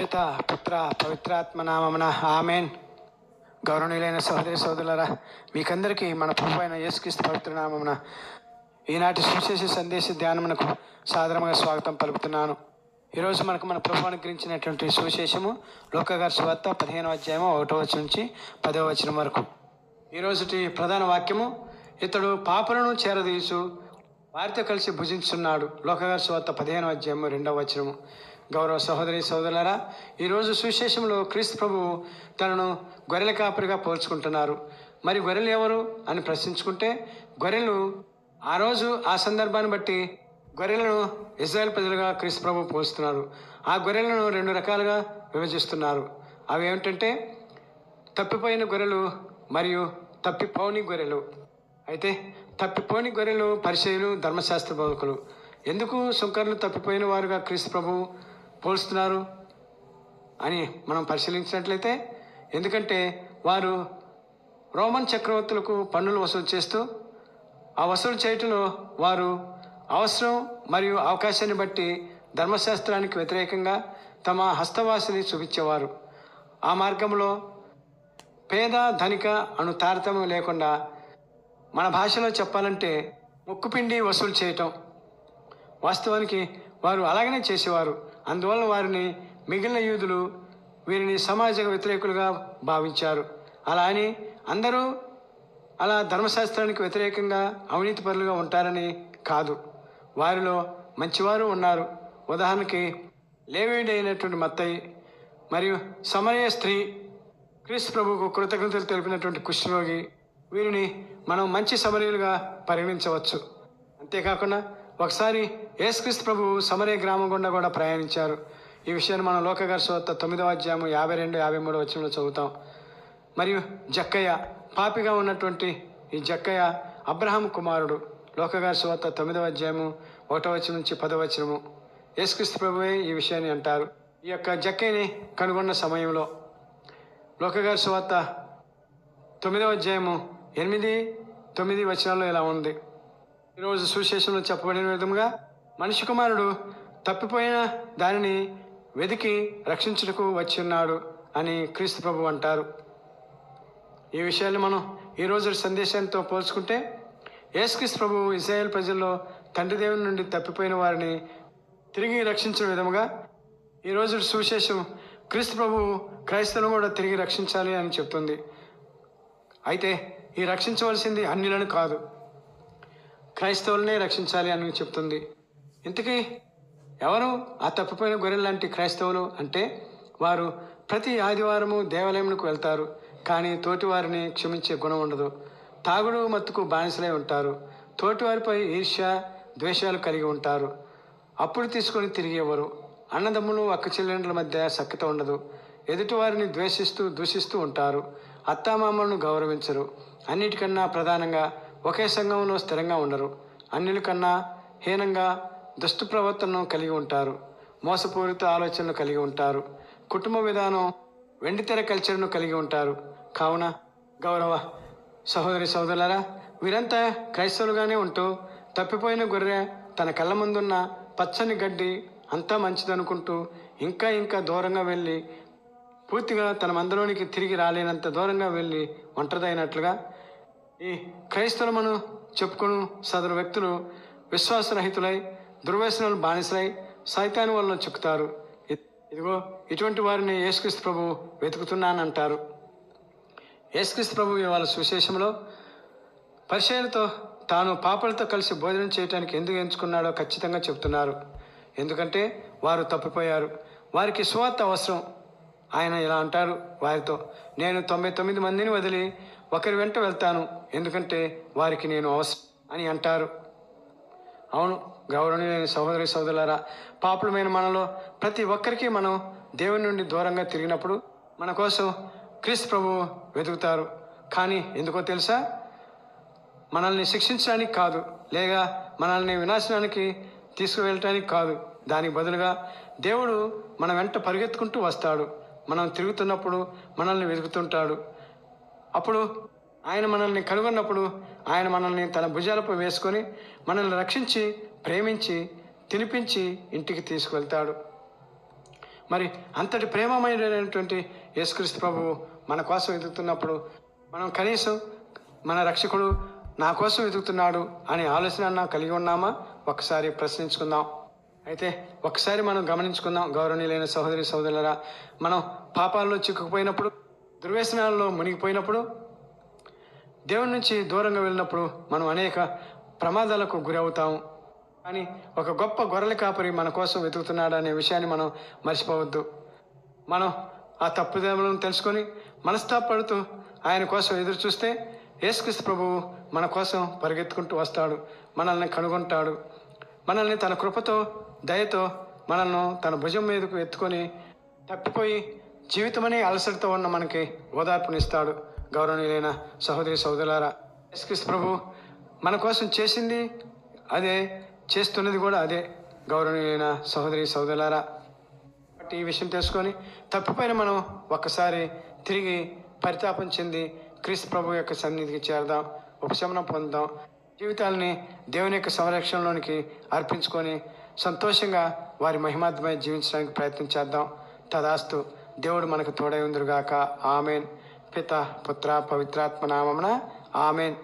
పిత పుత్ర పవిత్రాత్మ నామమున ఆమెన్. గౌరవనీయులైన సహోదరి సోదరులరా మీకందరికీ మన ప్రభు అయిన యేసుక్రీస్తు పవిత్ర నామమున ఈనాటి సువిశేష సందేశ ధ్యానమునకు సాధారణంగా స్వాగతం పలుకుతున్నాను. ఈరోజు మనకు మన ప్రభు అనుగ్రహించినటువంటి సువిశేషము లోకగారి సువార్త పదిహేను అధ్యాయము ఒకటో వచ్చిన నుంచి పదవ వచనం వరకు. ఈరోజుటి ప్రధాన వాక్యము ఇతడు పాపలను చేరదీసు వారితో కలిసి భుజించున్నాడు లోకగారి సువార్త పదిహేను అధ్యాయము రెండవ వచనము. గౌరవ సహోదరి సోదరులారా ఈరోజు సువిశేషంలో క్రీస్తు ప్రభువు తనను గొర్రెల కాపరిగా పోల్చుకుంటున్నారు. మరి గొర్రెలు ఎవరు అని ప్రశ్నించుకుంటే గొర్రెలు ఆ రోజు ఆ సందర్భాన్ని బట్టి గొర్రెలను ఇజ్రాయెల్ ప్రజలుగా క్రీస్తు ప్రభు పోలుస్తున్నారు. ఆ గొర్రెలను రెండు రకాలుగా విభజిస్తున్నారు. అవి ఏమిటంటే తప్పిపోయిన గొర్రెలు మరియు తప్పిపోని గొర్రెలు. అయితే తప్పిపోని గొర్రెలు పరిచయులు ధర్మశాస్త్ర బోధకులు. ఎందుకు సుంకర్లు తప్పిపోయిన వారుగా క్రీస్తు ప్రభు పోలుస్తున్నారు అని మనం పరిశీలించినట్లయితే ఎందుకంటే వారు రోమన్ చక్రవర్తులకు పన్నులు వసూలు చేస్తూ ఆ వసూలు చేయటంలో వారు అవసరం మరియు అవకాశాన్ని బట్టి ధర్మశాస్త్రానికి వ్యతిరేకంగా తమ హస్తవాసిని చూపించేవారు. ఆ మార్గంలో పేద ధనిక అను తారతమ్యం లేకుండా మన భాషలో చెప్పాలంటే ముక్కుపిండి వసూలు చేయటం వాస్తవానికి వారు అలాగనే చేసేవారు. అందువలన వారిని మిగిలిన యూదులు వీరిని సమాజ వ్యతిరేకులుగా భావించారు. అలా అని అందరూ అలా ధర్మశాస్త్రానికి వ్యతిరేకంగా అవినీతిపరులుగా ఉంటారని కాదు. వారిలో మంచివారు ఉన్నారు. ఉదాహరణకి లేవీడి అయినటువంటి మత్తయ్య మరియు సమరయ స్త్రీ క్రీస్తు ప్రభుకు కృతజ్ఞతలు తెలిపినటువంటి కుష్ఠరోగి వీరిని మనం మంచి సమరయులుగా పరిగణించవచ్చు. అంతేకాకుండా ఒకసారి యేసుక్రీస్తు ప్రభు సమరే గ్రామం గుండా కూడా ప్రయాణించారు. ఈ విషయాన్ని మనం లోకగారి తొమ్మిదవ అధ్యాయం యాభై రెండు యాభై మూడు వచనంలో చదువుతాం. మరియు జక్కయ్య పాపిగా ఉన్నటువంటి ఈ జక్కయ్య అబ్రహాం కుమారుడు. లోకగారి తొమ్మిదవ అధ్యాయము ఒకటో వచనం నుంచి పదవచనము ఏసుక్రీస్తు యేసుక్రీస్తు ప్రభువే ఈ విషయాన్ని అంటారు. ఈ యొక్క జక్కయ్యని కనుగొన్న సమయంలో లోకగారి సువార్త తొమ్మిదవ అధ్యాయము ఎనిమిది తొమ్మిది వచనాల్లో ఇలా ఉంది. ఈరోజు సువిశేషంలో చెప్పబడిన విధముగా మనిషి కుమారుడు తప్పిపోయిన దానిని వెతికి రక్షించుటకు వచ్చి ఉన్నాడు అని క్రీస్తు ప్రభు అంటారు. ఈ విషయాన్ని మనం ఈ రోజు సందేశంతో పోల్చుకుంటే యేసుక్రీస్తు ప్రభు ఇజ్రాయేల్ ప్రజల్లో తండ్రి దేవుని నుండి తప్పిపోయిన వారిని తిరిగి రక్షించిన విధముగా ఈ రోజు సువిశేషం క్రీస్తు ప్రభు క్రైస్తవులను కూడా తిరిగి రక్షించాలి అని చెప్తుంది. అయితే ఈ రక్షించవలసింది అన్యులను కాదు. క్రైస్తవులనే రక్షించాలి అని చెప్తుంది. ఇంతకీ ఎవరు ఆ తప్పిపోయిన గొర్రెలు లాంటి క్రైస్తవులు అంటే వారు ప్రతి ఆదివారము దేవాలయంకు వెళ్తారు కానీ తోటివారిని క్షమించే గుణం ఉండదు. తాగుడు మత్తుకు బానిసలై ఉంటారు. తోటివారిపై ఈర్ష్య ద్వేషాలు కలిగి ఉంటారు. అప్పుడు తీసుకొని తిరిగి ఇవ్వరు అన్నదమ్ములు అక్క చెల్లెండ్ల మధ్య సఖ్యత ఉండదు. ఎదుటివారిని ద్వేషిస్తూ దూషిస్తూ ఉంటారు. అత్తామామలను గౌరవించరు. అన్నిటికన్నా ప్రధానంగా ఒకే సంఘంలో స్థిరంగా ఉండరు. అన్యుల కన్నా హీనంగా దుష్టు ప్రవర్తనను కలిగి ఉంటారు. మోసపూరిత ఆలోచనలు కలిగి ఉంటారు. కుటుంబ విధానం వెండితెర కల్చర్ను కలిగి ఉంటారు. కావున గౌరవ సహోదరి సోదరులారా వీరంతా క్రైస్తవులుగానే ఉంటూ తప్పిపోయిన గొర్రె తన కళ్ళ ముందున్న పచ్చని గడ్డి అంతా మంచిదనుకుంటూ ఇంకా ఇంకా దూరంగా వెళ్ళి పూర్తిగా తన మందలోనికి తిరిగి రాలేనంత దూరంగా వెళ్ళి ఒంటరిదైనట్లుగా ఈ క్రైస్తవులమను చెప్పుకుని సదరు వ్యక్తులు విశ్వాసరహితులై దుర్వ్యసనాలు బానిసలై సైతాన్ని వలన చిక్కుతారు. ఇదిగో ఇటువంటి వారిని యేసుక్రీస్తు ప్రభు వెతుకుతున్నానంటారు. యేసుక్రీస్తు ప్రభు ఇవాళ సువిశేషంలో పరిచయాలతో తాను పాపలతో కలిసి భోజనం చేయడానికి ఎందుకు ఎంచుకున్నాడో ఖచ్చితంగా చెప్తున్నారు. ఎందుకంటే వారు తప్పిపోయారు. వారికి సువార్త అవసరం. ఆయన ఇలా అంటారు వారితో నేను తొంభై తొమ్మిది మందిని వదిలి ఒకరి వెంట వెళ్తాను ఎందుకంటే వారికి నేను అవసరం అని అంటారు. అవును గౌరవనీయులైన సహోదరి సోదరులారా పాపులమైన మనలో ప్రతి ఒక్కరికి మనం దేవుని నుండి దూరంగా తిరిగినప్పుడు మన కోసం క్రీస్తు ప్రభు వెతుకుతారు. కానీ ఎందుకో తెలుసా? మనల్ని శిక్షించడానికి కాదు లేక మనల్ని వినాశనానికి తీసుకువెళ్ళటానికి కాదు. దానికి బదులుగా దేవుడు మన వెంట పరిగెత్తుకుంటూ వస్తాడు. మనం తిరుగుతున్నప్పుడు మనల్ని వెతుకుతుంటాడు. అప్పుడు ఆయన మనల్ని కనుగొన్నప్పుడు ఆయన మనల్ని తన భుజాలపై వేసుకొని మనల్ని రక్షించి ప్రేమించి తినిపించి ఇంటికి తీసుకువెళ్తాడు. మరి అంతటి ప్రేమమైనటువంటి యేసుక్రీస్తు ప్రభువు మన కోసం వెతుకుతున్నప్పుడు మనం కనీసం మన రక్షకుడు నా కోసం వెతుకుతున్నాడు అనే ఆలోచన కలిగి ఉన్నామా? ఒకసారి ప్రశ్నించుకుందాం. అయితే ఒకసారి మనం గమనించుకుందాం. గౌరవనీయులైన సహోదరి సహోదరులరా మనం పాపాల్లో చిక్కుకుపోయినప్పుడు దుర్వ్యసనాల్లో మునిగిపోయినప్పుడు దేవుని నుంచి దూరంగా వెళ్ళినప్పుడు మనం అనేక ప్రమాదాలకు గురవుతాము కానీ ఒక గొప్ప గొర్రెల కాపరి మన కోసం వెతుకుతున్నాడు అనే విషయాన్ని మనం మర్చిపోవద్దు. మనం ఆ తప్పుదేములను తెలుసుకొని మనస్తాపడుతూ ఆయన కోసం ఎదురు చూస్తే యేసుక్రీస్తు ప్రభువు మన కోసం పరిగెత్తుకుంటూ వస్తాడు మనల్ని కనుగొంటాడు. మనల్ని తన కృపతో దయతో మనల్ని తన భుజం మీదకు ఎత్తుకొని తప్పిపోయి జీవితమనే అలసటతో ఉన్న మనకి ఓదార్పునిస్తాడు గౌరవనీయులైన సహోదరి సహోదరులారా యేసుక్రీస్తు ప్రభు మన కోసం చేసింది అదే చేస్తున్నది కూడా అదే గౌరవనీయులైన సహోదరి సహోదరులారా ఈ విషయం తెలుసుకొని తప్పిపోయిన మనం ఒక్కసారి తిరిగి పరితాపం చెంది క్రీస్తు ప్రభు యొక్క సన్నిధికి చేరదాం ఉపశమనం పొందుదాం జీవితాలని దేవుని యొక్క సంరక్షణలోనికి అర్పించుకొని సంతోషంగా వారి మహిమాత్మై జీవించడానికి ప్రయత్నం చేద్దాం. తదాస్తు దేవుడు మనకు తోడై ఉందిరుగాక ఆమెన్. పిత పుత్ర పవిత్రాత్మ నామమున ఆమెన్.